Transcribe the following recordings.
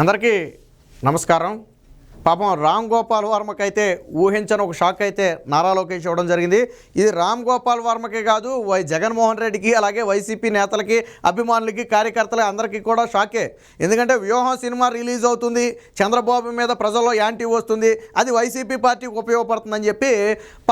అందరికీ నమస్కారం. పాపం రామ్ గోపాల్ వర్మకైతే ఊహించని ఒక షాక్ అయితే నారా లోకేష్ ఇవ్వడం జరిగింది. ఇది రామ్ గోపాల్ వర్మకే కాదు వై జగన్మోహన్ రెడ్డికి అలాగే వైసీపీ నేతలకి అభిమానులకి కార్యకర్తలకి అందరికీ కూడా షాకే. ఎందుకంటే వ్యూహం సినిమా రిలీజ్ అవుతుంది చంద్రబాబు మీద ప్రజల్లో యాంటీ వస్తుంది అది వైసీపీ పార్టీకి ఉపయోగపడుతుందని చెప్పి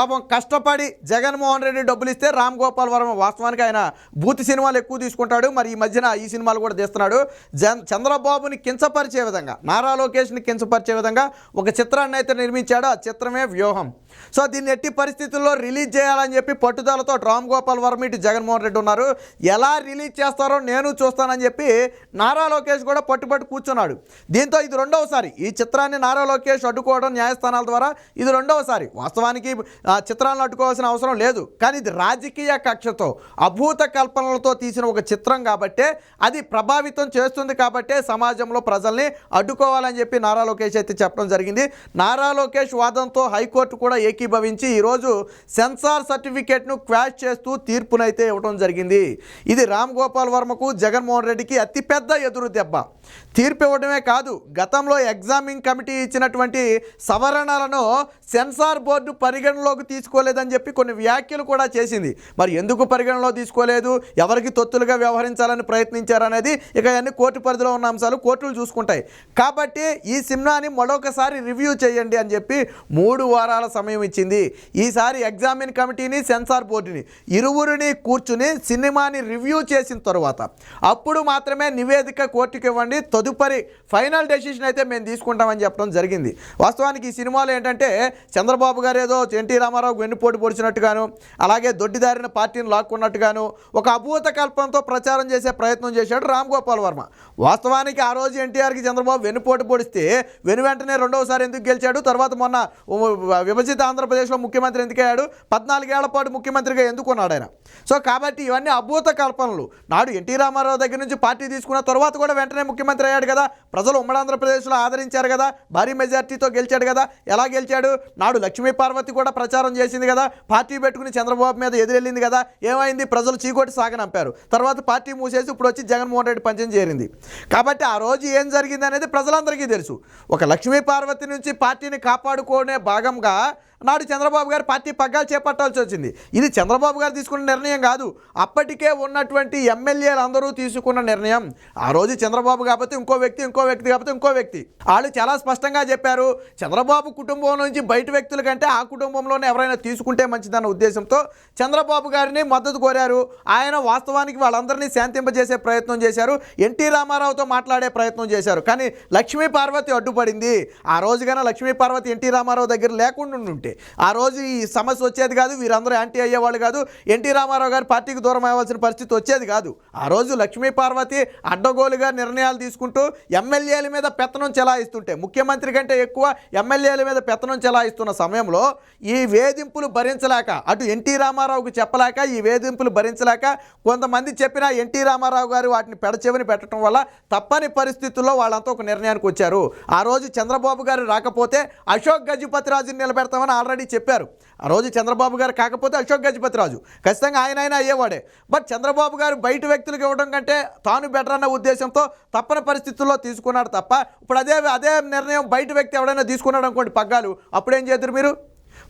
పాపం కష్టపడి జగన్మోహన్ రెడ్డి డబ్బులు ఇస్తే రామ్ గోపాల్ వర్మ వాస్తవానికి ఆయన బూత్ సినిమాలు ఎక్కువ తీసుకుంటాడు మరి ఈ మధ్యన ఈ సినిమాలు కూడా తీస్తున్నాడు. జన్ చంద్రబాబుని కించపరిచే విధంగా నారా లోకేష్ని కించపరిచే విధంగా ఒక చిత్రాన్ని అయితే నిర్మించాడు. ఆ చిత్రమే వ్యూహం. సో దీన్ని ఎట్టి పరిస్థితుల్లో రిలీజ్ చేయాలని చెప్పి పట్టుదలతో రామ్ గోపాల్ వర్మ ఇటు జగన్మోహన్ రెడ్డి ఉన్నారు. ఎలా రిలీజ్ చేస్తారో నేను చూస్తానని చెప్పి నారా లోకేష్ కూడా పట్టుబట్టి కూర్చున్నాడు. దీంతో ఇది రెండవసారి ఈ చిత్రాన్ని నారా లోకేష్ అడ్డుకోవడం న్యాయస్థానాల ద్వారా ఇది రెండవసారి. వాస్తవానికి ఆ చిత్రాలను అడ్డుకోవాల్సిన అవసరం లేదు. కానీ ఇది రాజకీయ కక్షతో అభూత కల్పనలతో తీసిన ఒక చిత్రం కాబట్టే అది ప్రభావితం చేస్తుంది కాబట్టే సమాజంలో ప్రజల్ని అడ్డుకోవాలని చెప్పి నారా లోకేష్ అయితే చెప్పడం జరిగింది. నారా లోకేష్ వాదంతో హైకోర్టు కూడా ఏకీభవించి ఈరోజు సెన్సార్ సర్టిఫికేట్ను క్వాష్ చేస్తూ తీర్పునైతే ఇవ్వడం జరిగింది. ఇది రామ్ గోపాల్ వర్మకు జగన్మోహన్ రెడ్డికి అతిపెద్ద ఎదురు దెబ్బ. తీర్పు ఇవ్వడమే కాదు గతంలో ఎగ్జామింగ్ కమిటీ ఇచ్చినటువంటి సవరణలను సెన్సార్ బోర్డు పరిగణలోకి తీసుకోలేదని చెప్పి కొన్ని వ్యాఖ్యలు కూడా చేసింది. మరి ఎందుకు పరిగణలో తీసుకోలేదు? ఎవరికి తొత్తులుగా వ్యవహరించాలని ప్రయత్నించారనేది ఇక అన్ని కోర్టు పరిధిలో ఉన్న అంశాలు కోర్టులు చూసుకుంటాయి. కాబట్టి ఈ సినిమాని ఒకసారి రివ్యూ చేయండి అని చెప్పి మూడు వారాల సమయం ఇచ్చింది. ఈసారి ఎగ్జామిన్ కమిటీని సెన్సార్ బోర్డుని ఇరువురిని కూర్చుని సినిమాని రివ్యూ చేసిన తర్వాత అప్పుడు మాత్రమే నివేదిక కోర్టుకి ఇవ్వండి. తదుపరి ఫైనల్ డెసిషన్ అయితే మేము తీసుకుంటామని చెప్పడం జరిగింది. వాస్తవానికి ఈ సినిమాలో ఏంటంటే చంద్రబాబు గారు ఏదో ఎన్టీ రామారావు వెన్నుపోటు పొడిచినట్టుగాను అలాగే దొడ్డిదారిన పార్టీని లాక్కున్నట్టుగాను ఒక అభూత కల్పనతో ప్రచారం చేసే ప్రయత్నం చేశాడు రామ్ గోపాల్ వర్మ. వాస్తవానికి ఆ రోజు ఎన్టీఆర్కి చంద్రబాబు వెన్నుపోటు పొడిస్తే వెను వెంటనే రెండవసారి ఎందుకు గెలిచాడు? తర్వాత మొన్న విభజిత ఆంధ్రప్రదేశ్లో ముఖ్యమంత్రి ఎందుకు అయ్యాడు? పద్నాలుగేళ్ళ పాటు ముఖ్యమంత్రిగా ఎందుకున్నాడు ఆయన? సో కాబట్టి ఇవన్నీ అభూత కల్పనలు. నాడు ఎన్టీ రామారావు దగ్గర నుంచి పార్టీ తీసుకున్న తర్వాత కూడా వెంటనే ముఖ్యమంత్రి అయ్యాడు కదా. ప్రజలు ఉమ్మడి ఆంధ్రప్రదేశ్లో ఆదరించారు కదా. భారీ మెజార్టీతో గెలిచాడు కదా. ఎలా గెలిచాడు? నాడు లక్ష్మీ పార్వతి కూడా ప్రచారం చేసింది కదా. పార్టీ పెట్టుకుని చంద్రబాబు మీద ఎదురెళ్ళింది కదా. ఏమైంది? ప్రజలు చీకోటి సాగనంపారు తర్వాత పార్టీ మూసేసి ఇప్పుడు వచ్చి జగన్మోహన్ రెడ్డి పంచం చేరింది. కాబట్టి ఆ రోజు ఏం జరిగింది అనేది ప్రజలందరికీ తెలుసు. ఒక లక్ష్మీ పార్వతి నుంచి పార్టీని కాపాడుకోనే భాగంగా నాడు చంద్రబాబు గారు పార్టీ పగ్గాలు చేపట్టాల్సి వచ్చింది. ఇది చంద్రబాబు గారు తీసుకున్న నిర్ణయం కాదు. అప్పటికే ఉన్నటువంటి ఎమ్మెల్యేలు అందరూ తీసుకున్న నిర్ణయం. ఆ రోజు చంద్రబాబు కాకపోతే ఇంకో వ్యక్తి ఇంకో వ్యక్తి కాకపోతే ఇంకో వ్యక్తి. వాళ్ళు చాలా స్పష్టంగా చెప్పారు చంద్రబాబు కుటుంబం నుంచి బయట వ్యక్తుల కంటే ఆ కుటుంబంలోనే ఎవరైనా తీసుకుంటే మంచిదన్న ఉద్దేశంతో చంద్రబాబు గారిని మద్దతు కోరారు. ఆయన వాస్తవానికి వాళ్ళందరినీ శాంతింపజేసే ప్రయత్నం చేశారు. ఎన్టీ రామారావుతో మాట్లాడే ప్రయత్నం చేశారు. కానీ లక్ష్మీ పార్వతి అడ్డుపడింది. ఆ రోజుగానే లక్ష్మీ పార్వతి ఎన్టీ రామారావు దగ్గర లేకుండా ఉంటే ఆ రోజు ఈ సమస్య వచ్చేది కాదు వీరందరూ యాంటీ అయ్యేవాళ్ళు కాదు. ఎన్టీ రామారావు గారు పార్టీకి దూరం అవ్వాల్సిన పరిస్థితి వచ్చేది కాదు. ఆ రోజు లక్ష్మీ పార్వతి అడ్డగోలుగా నిర్ణయాలు తీసుకుంటూ ఎమ్మెల్యేల మీద పెత్తనం చెలాయిస్తుంటే ముఖ్యమంత్రి కంటే ఎక్కువ ఎమ్మెల్యేల మీద పెత్తనం చెలాయిస్తున్న సమయంలో ఈ వేధింపులు భరించలేక అటు ఎన్టీ రామారావుకు చెప్పలేక ఈ వేధింపులు భరించలేక కొంతమంది చెప్పినా ఎన్టీ రామారావు గారు వాటిని పెడచెవిని పెట్టడం వల్ల తప్పని పరిస్థితుల్లో వాళ్ళంతా ఒక నిర్ణయానికి వచ్చారు. ఆ రోజు చంద్రబాబు గారు రాకపోతే అశోక్ గజపతిరాజుని నిలబెడతామని ఆల్రెడీ చెప్పారు. ఆ రోజు చంద్రబాబు గారు కాకపోతే అశోక్ గజపతిరాజు ఖచ్చితంగా ఆయన ఆయన అయ్యేవాడే బట్ చంద్రబాబు గారు బయట వ్యక్తులకు ఇవ్వడం కంటే తాను బెటర్ అన్న ఉద్దేశంతో తప్పని పరిస్థితుల్లో తీసుకున్నాడు తప్ప ఇప్పుడు అదే అదే నిర్ణయం బయట వ్యక్తి ఎవడైనా తీసుకున్నాడు అనుకోండి పగ్గాలు. అప్పుడేం చేద్దరు మీరు?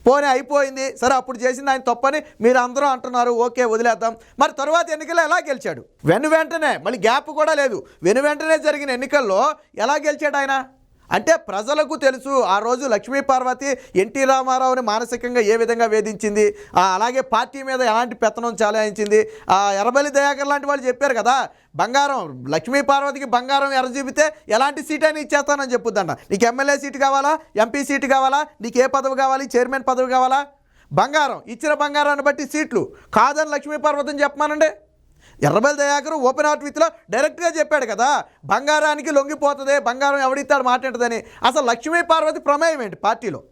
పోనీ అయిపోయింది. సరే అప్పుడు చేసింది ఆయన తప్పని మీరు అందరూ అంటున్నారు. ఓకే వదిలేద్దాం. మరి తర్వాత ఎన్నికల్లో ఎలా గెలిచాడు? వెను వెంటనే మళ్ళీ గ్యాప్ కూడా లేదు. వెను వెంటనే జరిగిన ఎన్నికల్లో ఎలా గెలిచాడు ఆయన? అంటే ప్రజలకు తెలుసు ఆ రోజు లక్ష్మీ పార్వతి ఎన్టీ రామారావుని మానసికంగా ఏ విధంగా వేధించింది అలాగే పార్టీ మీద ఎలాంటి పెత్తనం చాలాయించింది ఆ ఎర్రబలి దయాకర్ లాంటి వాళ్ళు చెప్పారు కదా బంగారం లక్ష్మీ పార్వతికి బంగారం ఎర్రజీపితే ఎలాంటి సీట్ అని ఇచ్చేస్తానని చెప్పుద్దంట. నీకు ఎమ్మెల్యే సీటు కావాలా ఎంపీ సీటు కావాలా నీకు ఏ పదవి కావాలి చైర్మన్ పదవి కావాలా? బంగారం ఇచ్చిన బంగారాన్ని బట్టి సీట్లు. కాదని లక్ష్మీ పార్వతిని చెప్పమానండి. ఎర్రబెల్ దయాకర్ ఓపెన్ హార్ట్ విత్లో డైరెక్ట్గా చెప్పాడు కదా బంగారానికి లొంగిపోతుంది బంగారం ఎవడిస్తాడు మాట్లాడదని. అసలు లక్ష్మీ పార్వతి ప్రమేయం ఏంటి పార్టీలో?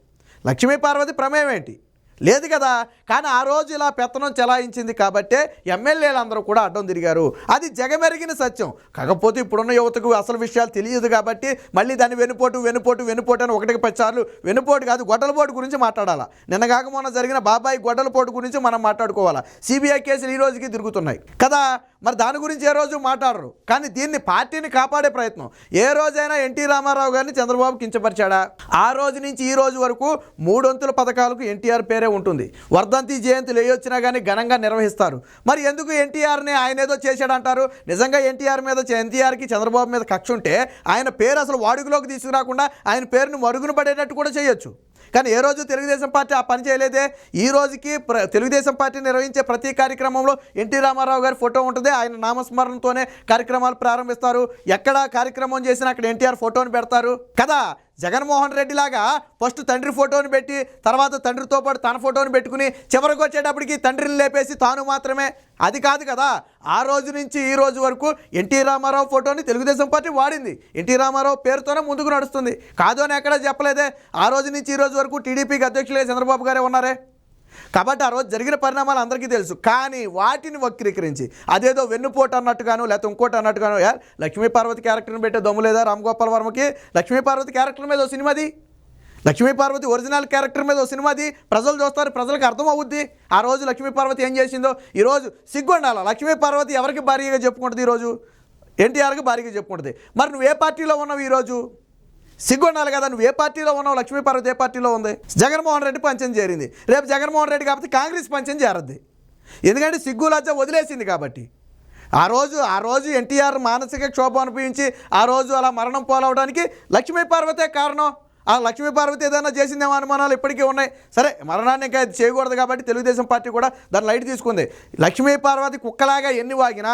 లక్ష్మీ పార్వతి ప్రమేయం ఏంటి? లేదు కదా. కానీ ఆ రోజు ఇలా పెత్తనం చెలాయించింది కాబట్టే ఎమ్మెల్యేలు అందరూ కూడా అడ్డం తిరిగారు. అది జగమెరిగిన సత్యం. కాకపోతే ఇప్పుడున్న యువతకు అసలు విషయాలు తెలియదు కాబట్టి మళ్ళీ దాన్ని వెనుపోటు వెనుపోటు వెనుపోటు అని ఒకటికి పది వెనుపోటు కాదు గొడ్డలపోటు గురించి మాట్లాడాలా? నిన్న కాక మొన్న జరిగిన బాబాయ్ గొడ్డలపోటు గురించి మనం మాట్లాడుకోవాలా? సిబిఐ కేసులు ఈ రోజుకి తిరుగుతున్నాయి. కదా మరి దాని గురించి ఏ రోజు మాట్లాడరు? కానీ దీన్ని పార్టీని కాపాడే ప్రయత్నం. ఏ రోజైనా ఎన్టీ రామారావు గారిని చంద్రబాబు కించపరిచాడా? ఆ రోజు నుంచి ఈ రోజు వరకు మూడొంతుల పథకాలకు ఎన్టీఆర్ పేరే ఉంటుంది. వర్ధంతి జయంతులు ఏ వచ్చినా కానీ ఘనంగా నిర్వహిస్తారు. మరి ఎందుకు ఎన్టీఆర్ని ఆయన ఏదో చేశాడంటారు? నిజంగా ఎన్టీఆర్ మీద ఎన్టీఆర్కి చంద్రబాబు మీద కక్ష ఉంటే ఆయన పేరు అసలు వాడుకలోకి తీసుకురాకుండా ఆయన పేరును మరుగున పడేటట్టు కూడా చేయొచ్చు. కానీ ఏ రోజు తెలుగుదేశం పార్టీ ఆ పని చేయలేదే? ఈ రోజుకి ప్ర తెలుగుదేశం పార్టీ నిర్వహించే ప్రతి కార్యక్రమంలో ఎన్టీ రామారావు గారి ఫోటో ఉంటుంది. ఆయన నామస్మరణతోనే కార్యక్రమాలు ప్రారంభిస్తారు. ఎక్కడ కార్యక్రమం చేసినా అక్కడ ఎన్టీఆర్ ఫోటోని పెడతారు. కదా? జగన్మోహన్ రెడ్డి లాగా ఫస్ట్ తండ్రి ఫోటోని పెట్టి తర్వాత తండ్రితో పాటు తన ఫోటోని పెట్టుకుని చివరికి వచ్చేటప్పటికి తండ్రిని లేపేసి తాను మాత్రమే. అది కాదు కదా ఆ రోజు నుంచి ఈ రోజు వరకు ఎన్టీ రామారావు ఫోటోని తెలుగుదేశం పార్టీ వాడింది. ఎన్టీ రామారావు పేరుతోనే ముందుకు నడుస్తుంది. కాదు అని ఎక్కడా చెప్పలేదే ఆ రోజు నుంచి ఈ రోజు వరకు టీడీపీకి అధ్యక్షులే చంద్రబాబు గారే ఉన్నారే? కాబట్టి ఆ రోజు జరిగిన పరిణామాలు అందరికీ తెలుసు. కానీ వాటిని వక్రీకరించి అదేదో వెన్నుపోటు అన్నట్టుగాను లేకపోతే ఇంకోటి అన్నట్టుగాను యార్ లక్ష్మీపార్వతి క్యారెక్టర్ని పెట్టే దమ్ము లేదా రామ్ గోపాల్ వర్మకి? లక్ష్మీపార్వతి క్యారెక్టర్ మీద ఓ సినిమాది? లక్ష్మీపార్వతి ఒరిజినల్ క్యారెక్టర్ మీద ఓ సినిమాది? ప్రజలు చూస్తారు ప్రజలకు అర్థం అవుద్ది. ఆ రోజు లక్ష్మీపార్వతి ఏం చేసిందో? ఈరోజు సిగ్గుండాల? లక్ష్మీపార్వతి ఎవరికి భారీగా చెప్పుకుంటుంది ఈరోజు ఎన్టీఆర్కి భారీగా చెప్పుకుంటుంది. మరి నువ్వు ఏ పార్టీలో ఉన్నావు ఈరోజు సిగ్గుండాలి కదా నువ్వు ఏ పార్టీలో ఉన్నావు? లక్ష్మీపార్వతి ఏ పార్టీలో ఉంది? జగన్మోహన్ రెడ్డి పంచం చేరింది. రేపు జగన్మోహన్ రెడ్డి కాబట్టి కాంగ్రెస్ పంచం చేరద్ది ఎందుకంటే సిగ్గు లజ్జ వదిలేసింది కాబట్టి. ఆ రోజు ఆ రోజు ఎన్టీఆర్ మానసిక క్షోభం అనుభవించి ఆ రోజు అలా మరణం పోలవడానికి లక్ష్మీపార్వతే కారణం. ఆ లక్ష్మీపార్వతి ఏదైనా చేసిందేమో అనుమానాలు ఇప్పటికీ ఉన్నాయి. సరే మరణాన్ని ఇంకా చేయకూడదు కాబట్టి తెలుగుదేశం పార్టీ కూడా దాన్ని లైట్ తీసుకుంది. లక్ష్మీపార్వతి కుక్కలాగా ఎన్ని వాగినా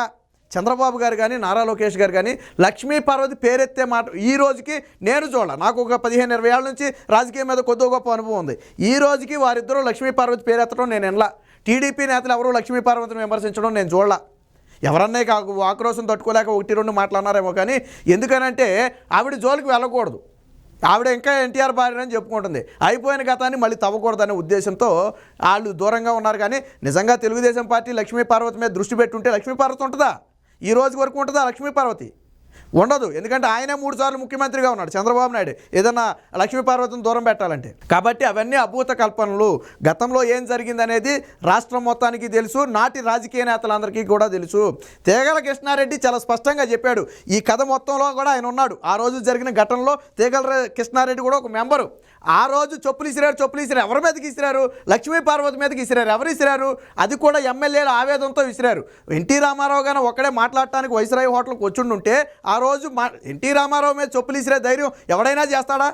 చంద్రబాబు గారు కానీ నారా లోకేష్ గారు కానీ లక్ష్మీ పార్వతి పేరెత్తే మాట ఈ రోజుకి నేను చూడాల. నాకు ఒక పదిహేను ఇరవై ఏళ్ళ నుంచి రాజకీయం మీద కొద్ది గొప్ప అనుభవం ఉంది. ఈ రోజుకి వారిద్దరూ లక్ష్మీ పార్వతి పేరెత్తడం నేను ఎనలా టీడీపీ నేతలు ఎవరు లక్ష్మీ పార్వతిని విమర్శించడం నేను చూడాల. ఎవరన్నా కాకు ఆక్రోశం తట్టుకోలేక ఒకటి రెండు మాట్లాడినారేమో కానీ ఎందుకనంటే ఆవిడ జోలికి వెళ్ళకూడదు. ఆవిడ ఇంకా ఎన్టీఆర్ భార్య అని చెప్పుకుంటుంది. అయిపోయిన గతాన్ని మళ్ళీ తవ్వకూడదనే ఉద్దేశంతో వాళ్ళు దూరంగా ఉన్నారు కానీ నిజంగా తెలుగుదేశం పార్టీ లక్ష్మీ పార్వతి మీద దృష్టి పెట్టుంటే లక్ష్మీ పార్వతి ఉంటుందా? ఈ రోజు వరకు ఉంటుందా లక్ష్మీ పార్వతి ఉండదు. ఎందుకంటే ఆయనే మూడు సార్లు ముఖ్యమంత్రిగా ఉన్నాడు చంద్రబాబు నాయుడు. ఏదన్నా లక్ష్మీ పార్వతిని దూరం పెట్టాలంటే. కాబట్టి అవన్నీ అభూత కల్పనలు. గతంలో ఏం జరిగిందనేది రాష్ట్రం మొత్తానికి తెలుసు నాటి రాజకీయ నేతలందరికీ కూడా తెలుసు. తేగల కృష్ణారెడ్డి చాలా స్పష్టంగా చెప్పాడు. ఈ కథ మొత్తంలో కూడా ఆయన ఉన్నాడు. ఆ రోజు జరిగిన ఘటనలో తేగల కృష్ణారెడ్డి కూడా ఒక మెంబరు. ఆ రోజు చెప్పులు ఇసిరారు చెప్పులు ఇసిరారు. ఎవరి మీదకి ఇసిరారు? లక్ష్మీ పార్వతి మీదకి ఇసిరారు. ఎవరు ఇసిరారు? అది కూడా ఎమ్మెల్యేల ఆవేదంతో విసిరారు ఎన్టీ రామారావు గారు ఒక్కడే మాట్లాడటానికి వైసరాయి హోటల్కి వచ్చిండుంటే ఆ రోజు మా ఎన్టీ రామారావు మీద చెప్పులు ధైర్యం ఎవడైనా చేస్తాడా?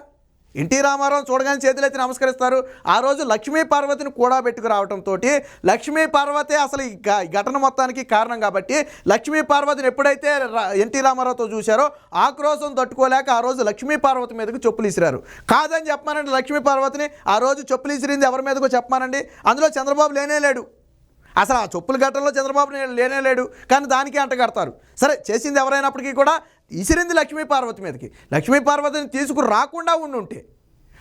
ఎన్టీ రామారావు చూడగానే చేతులెత్తి నమస్కరిస్తారు. ఆ రోజు లక్ష్మీ పార్వతిని కూడా పెట్టుకురావడంతో లక్ష్మీ పార్వతే అసలు ఈ ఘటన మొత్తానికి కారణం కాబట్టి లక్ష్మీ పార్వతిని ఎప్పుడైతే రా- ఎన్టీ రామారావుతో చూశారో ఆక్రోశం తట్టుకోలేక ఆ రోజు లక్ష్మీ పార్వతి మీదకి చెప్పులు ఇసిరారు కాదని చెప్పమానండి లక్ష్మీ పార్వతిని. ఆ రోజు చెప్పులు ఇసిరింది ఎవరి మీదకో చెప్పమానండి? అందులో చంద్రబాబు లేనే లేడు. అసలు ఆ చెప్పుల ఘటనలో చంద్రబాబు లేనే లేడు. కానీ దానికి అంటగడతారు. సరే చేసింది ఎవరైనప్పటికీ కూడా ఇసిరింది లక్ష్మీ పార్వతి మీదకి. లక్ష్మీ పార్వతిని తీసుకుని రాకుండా ఉండి ఉంటే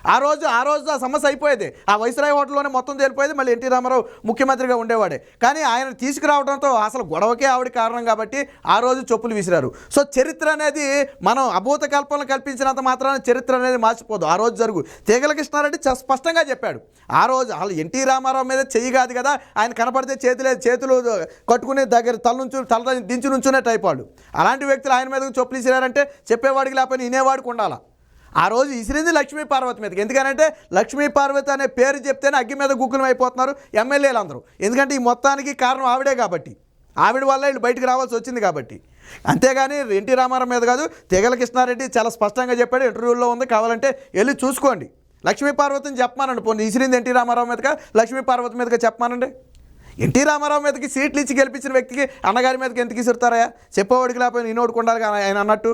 ఆ రోజు ఆ రోజు ఆ సమస్య అయిపోయేది. ఆ వైస్రాయ్ హోటల్లోనే మొత్తం తేలిపోయేది. మళ్ళీ ఎన్టీ రామారావు ముఖ్యమంత్రిగా ఉండేవాడే. కానీ ఆయన తీసుకురావడంతో అసలు గొడవకే ఆవిడ కారణం కాబట్టి ఆ రోజు చెప్పులు విసిరారు. సో చరిత్ర అనేది మనం అభూత కల్పనలు కల్పించినంత మాత్రాన చరిత్ర అనేది మార్చిపోదు. ఆ రోజు జరుగు. తీగల కృష్ణారెడ్డి చ- స్పష్టంగా చెప్పాడు. ఆ రోజు అసలు ఎన్టీ రామారావు మీద చెయ్యి కాదు కదా ఆయన కనపడితే చేతులే చేతులు కట్టుకుని దగ్గర తల నుంచి తల దించి నుంచునే టైప్ వాళ్ళు అలాంటి వ్యక్తులు ఆయన మీద చెప్పులు విసిరారంటే చెప్పేవాడికి లేకపోయినా వినేవాడికి ఉండాలా? ఆ రోజు ఇసిరింది లక్ష్మీ పార్వతి మీదకి. ఎందుకనంటే లక్ష్మీ పార్వతి అనే పేరు చెప్తేనే అగ్గి మీద గుగ్గులం అయిపోతున్నారు ఎమ్మెల్యేలు అందరూ ఎందుకంటే ఈ మొత్తానికి కారణం ఆవిడే కాబట్టి. ఆవిడ వల్ల వీళ్ళు బయటకు రావాల్సి వచ్చింది కాబట్టి. అంతేగాని ఎన్టీ రామారావు మీద కాదు తెగల కృష్ణారెడ్డి చాలా స్పష్టంగా చెప్పాడు ఇంటర్వ్యూలో ఉంది. కావాలంటే వెళ్ళి చూసుకోండి. లక్ష్మీ పార్వతిని చెప్పమానండి. పోనీ ఇసిరింది ఎన్టీ రామారావు మీదగా లక్ష్మీ పార్వతి మీదగా చెప్పమానండి. ఎన్టీ రామారావు మీదకి సీట్లు ఇచ్చి గెలిపించిన వ్యక్తికి అన్నగారి మీదకి ఎందుకు ఇసురుతారా చెప్పేవాడికి లేకపోయినా ఈనోడుకు ఉండాలి ఆయన అన్నట్టు.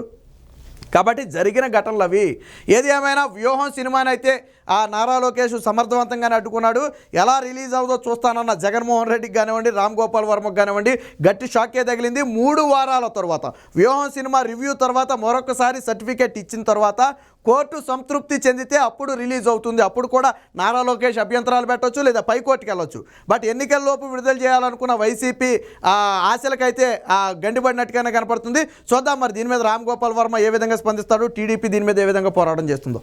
కాబట్టి జరిగిన ఘటనలు అవి. ఏది ఏమైనా వ్యూహం సినిమానైతే ఆ నారా లోకేష్ సమర్థవంతంగానే అడ్డుకున్నాడు. ఎలా రిలీజ్ అవుదో చూస్తానన్న జగన్మోహన్ రెడ్డికి కానివ్వండి రామ్ గోపాల్ వర్మకు కానివ్వండి గట్టి షాకే తగిలింది. మూడు వారాల తర్వాత వ్యూహం సినిమా రివ్యూ తర్వాత మరొకసారి సర్టిఫికేట్ ఇచ్చిన తర్వాత కోర్టు సంతృప్తి చెందితే అప్పుడు రిలీజ్ అవుతుంది. అప్పుడు కూడా నారా లోకేష్ అభ్యంతరాలు పెట్టవచ్చు లేదా పైకోర్టుకి వెళ్ళొచ్చు. బట్ ఎన్నికల్లోపు విడుదల చేయాలనుకున్న వైసీపీ ఆశలకైతే గండిపడినట్టుగానే కనపడుతుంది. చూద్దాం మరి దీని మీద రామ్ గోపాల్ వర్మ ఏ విధంగా స్పందిస్తాడు? టీడీపీ దీని మీద ఏ విధంగా పోరాటం చేస్తుందో.